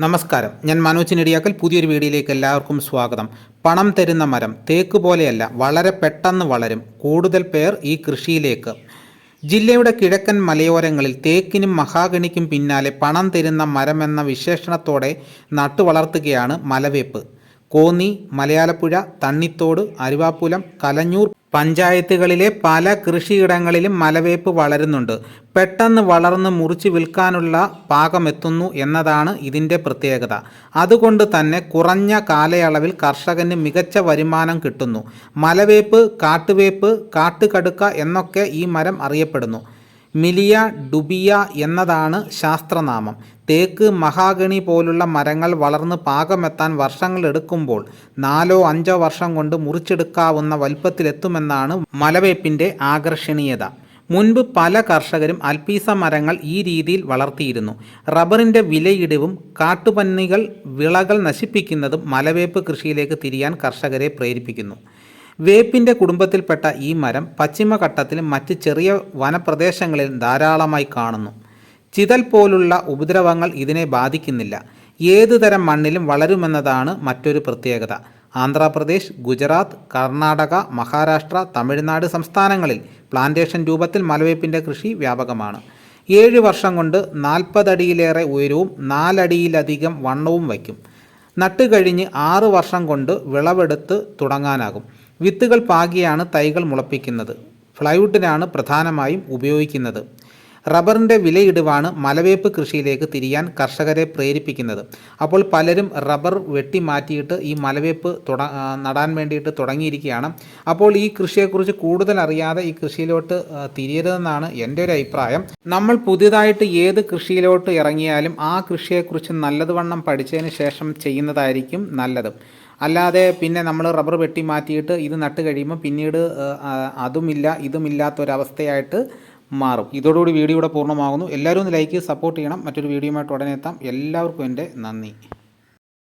നമസ്കാരം. ഞാൻ മനോജ് നെടിയാക്കൽ. പുതിയൊരു വീഡിയോയിലേക്ക് എല്ലാവർക്കും സ്വാഗതം. പണം തരുന്ന മരം തേക്ക് പോലെയല്ല വളരെ പെട്ടെന്ന് വളരും. കൂടുതൽ പേർ ഈ കൃഷിയിലേക്ക്. ജില്ലയുടെ കിഴക്കൻ മലയോരങ്ങളിൽ തേക്കിനും മഹാഗണിക്കും പിന്നാലെ പണം തരുന്ന മരം എന്ന വിശേഷണത്തോടെ നട്ടുവളർത്തുകയാണ് മലവേപ്പ്. കോന്നി മലയാലപ്പുഴ തണ്ണിത്തോട് അരുവാപ്പുലം കലഞ്ഞൂർ പഞ്ചായത്തുകളിലെ പല കൃഷിയിടങ്ങളിലും മലവേപ്പ് വളരുന്നുണ്ട്. പെട്ടെന്ന് വളർന്ന് മുറിച്ച് വിൽക്കാനുള്ള പാകമെത്തുന്നു എന്നതാണ് ഇതിന്റെ പ്രത്യേകത. അതുകൊണ്ട് തന്നെ കുറഞ്ഞ കാലയളവിൽ കർഷകന് മികച്ച വരുമാനം കിട്ടുന്നു. മലവേപ്പ് കാട്ടുവേപ്പ് കാട്ടുകടുക്ക എന്നൊക്കെ ഈ മരം അറിയപ്പെടുന്നു. മിലിയ ഡുബിയ എന്നതാണ് ശാസ്ത്രനാമം. തേക്ക് മഹാഗണി പോലുള്ള മരങ്ങൾ വളർന്ന് പാകമെത്താൻ വർഷങ്ങളെടുക്കുമ്പോൾ നാലോ അഞ്ചോ വർഷം കൊണ്ട് മുറിച്ചെടുക്കാവുന്ന വലുപ്പത്തിലെത്തുമെന്നാണ് മലവേപ്പിന്റെ ആകർഷണീയത. മുൻപ് പല കർഷകരും അൽപ്പീസ മരങ്ങൾ ഈ രീതിയിൽ വളർത്തിയിരുന്നു. റബ്ബറിന്റെ വിലയിടിവും കാട്ടുപന്നികൾ വിളകൾ നശിപ്പിക്കുന്നതും മലവേപ്പ് കൃഷിയിലേക്ക് തിരിയാൻ കർഷകരെ പ്രേരിപ്പിക്കുന്നു. വേപ്പിന്റെ കുടുംബത്തിൽപ്പെട്ട ഈ മരം പശ്ചിമഘട്ടത്തിലും മറ്റ് ചെറിയ വനപ്രദേശങ്ങളിൽ ധാരാളമായി കാണുന്നു. ചിതൽ പോലുള്ള ഉപദ്രവങ്ങൾ ഇതിനെ ബാധിക്കുന്നില്ല. ഏതുതരം മണ്ണിലും വളരുമെന്നതാണ് മറ്റൊരു പ്രത്യേകത. ആന്ധ്രാപ്രദേശ് ഗുജറാത്ത് കർണാടക മഹാരാഷ്ട്ര തമിഴ്നാട് സംസ്ഥാനങ്ങളിൽ പ്ലാന്റേഷൻ രൂപത്തിൽ മലവേപ്പിന്റെ കൃഷി വ്യാപകമാണ്. ഏഴ് വർഷം കൊണ്ട് നാൽപ്പതടിയിലേറെ ഉയരവും നാലടിയിലധികം വണ്ണവും വയ്ക്കും. നട്ടുകഴിഞ്ഞ് ആറ് വർഷം കൊണ്ട് വിളവെടുത്ത് തുടങ്ങാനാകും. വിത്തുകൾ പാകിയാണ് തൈകൾ മുളപ്പിക്കുന്നത്. ഫ്ലൈവുഡിനാണ് പ്രധാനമായും ഉപയോഗിക്കുന്നത്. റബ്ബറിന്റെ വിലയിടിവാണ് മലവേപ്പ് കൃഷിയിലേക്ക് തിരിയാൻ കർഷകരെ പ്രേരിപ്പിക്കുന്നത്. അപ്പോൾ പലരും റബ്ബർ വെട്ടി മാറ്റിയിട്ട് ഈ മലവേപ്പ് തുട നടാൻ വേണ്ടിയിട്ട് തുടങ്ങിയിരിക്കുകയാണ്. അപ്പോൾ ഈ കൃഷിയെക്കുറിച്ച് കൂടുതൽ അറിയാതെ ഈ കൃഷിയിലോട്ട് തിരിയരുതെന്നാണ് എന്റെ ഒരു അഭിപ്രായം. നമ്മൾ പുതിയതായിട്ട് ഏത് കൃഷിയിലോട്ട് ഇറങ്ങിയാലും ആ കൃഷിയെക്കുറിച്ച് നല്ലതുവണ്ണം പഠിച്ചതിന് ശേഷം ചെയ്യുന്നതായിരിക്കും നല്ലത്. അല്ലാതെ പിന്നെ നമ്മൾ റബ്ബർ വെട്ടി മാറ്റിയിട്ട് ഇത് നട്ട് കഴിയുമ്പോൾ പിന്നീട് അതുമില്ല ഇതുമില്ലാത്തൊരവസ്ഥയായിട്ട് മാറും. ഇതോടുകൂടി വീഡിയോ ഇവിടെ പൂർണമാകുന്നു. എല്ലാവരും ഒന്ന് ലൈക്ക് സപ്പോർട്ട് ചെയ്യണം. മറ്റൊരു വീഡിയോയുമായിട്ട് ഉടനെ എത്താം. എല്ലാവർക്കും എന്റെ നന്ദി.